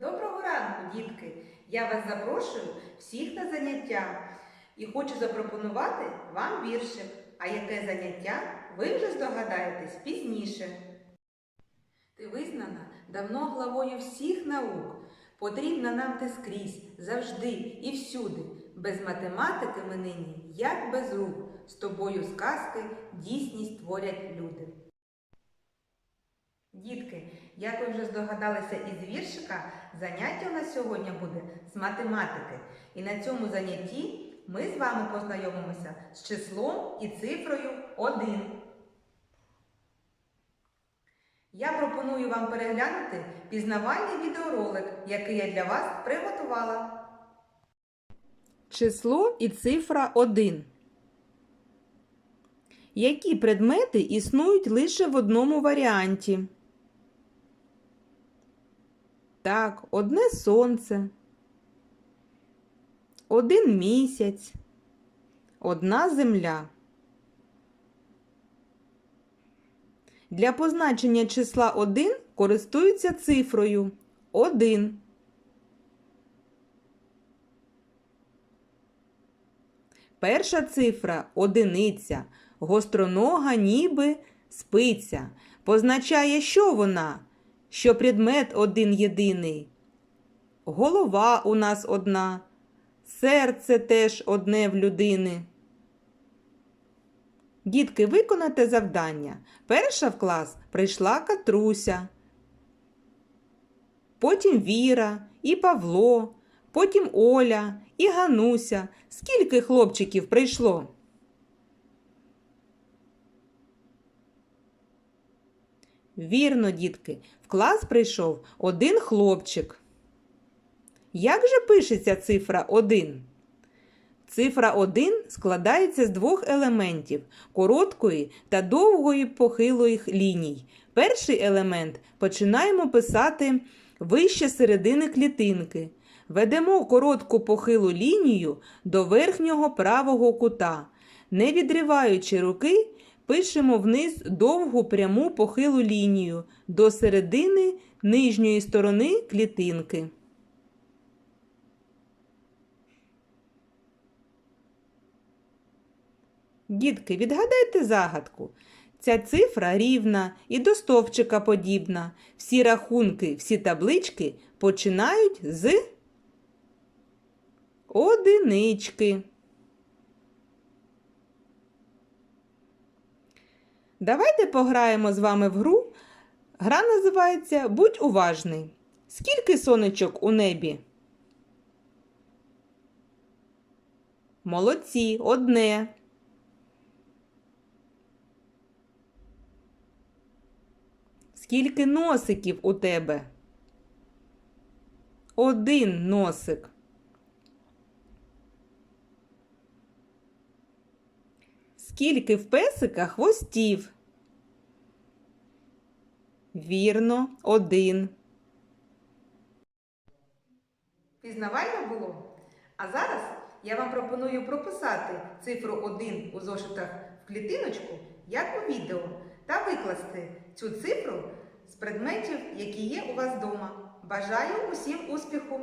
Доброго ранку, дітки! Я вас запрошую всіх на заняття і хочу запропонувати вам віршик. А яке заняття ви вже здогадаєтесь пізніше. Ти визнана давно главою всіх наук. Потрібна нам ти скрізь, завжди і всюди. Без математики ми нині, як без рук. З тобою сказки дійсність творять люди. Дітки, як ви вже здогадалися із віршика, заняття у нас сьогодні буде з математики. І на цьому занятті ми з вами познайомимося з числом і цифрою 1. Я пропоную вам переглянути пізнавальний відеоролик, який я для вас приготувала. Число і цифра 1. Які предмети існують лише в одному варіанті? Так, одне сонце, один місяць, одна земля. Для позначення числа 1 користуються цифрою 1. Перша цифра одиниця, гостронога ніби спиця. Позначає, що вона? Що предмет один єдиний. Голова у нас одна, серце теж одне в людини. Дітки, виконайте завдання. Перша в клас прийшла Катруся, потім Віра і Павло, потім Оля і Гануся. Скільки хлопчиків прийшло? Вірно, дітки, в клас прийшов один хлопчик. Як же пишеться цифра 1? Цифра 1 складається з двох елементів короткої та довгої похилої ліній. Перший елемент починаємо писати вище середини клітинки. Ведемо коротку похилу лінію до верхнього правого кута. Не відриваючи руки, пишемо вниз довгу пряму похилу лінію до середини нижньої сторони клітинки. Дітки, відгадайте загадку. Ця цифра рівна і до стовпчика подібна. Всі рахунки, всі таблички починають з одинички. Давайте пограємо з вами в гру. Гра називається Будь уважний. Скільки сонечок у небі? Молодці, одне. Скільки носиків у тебе? Один носик. Скільки в песика хвостів? Вірно, один. Пізнавально було? А зараз я вам пропоную прописати цифру 1 у зошитах в клітиночку, як у відео, та викласти цю цифру з предметів, які є у вас вдома. Бажаю усім успіху!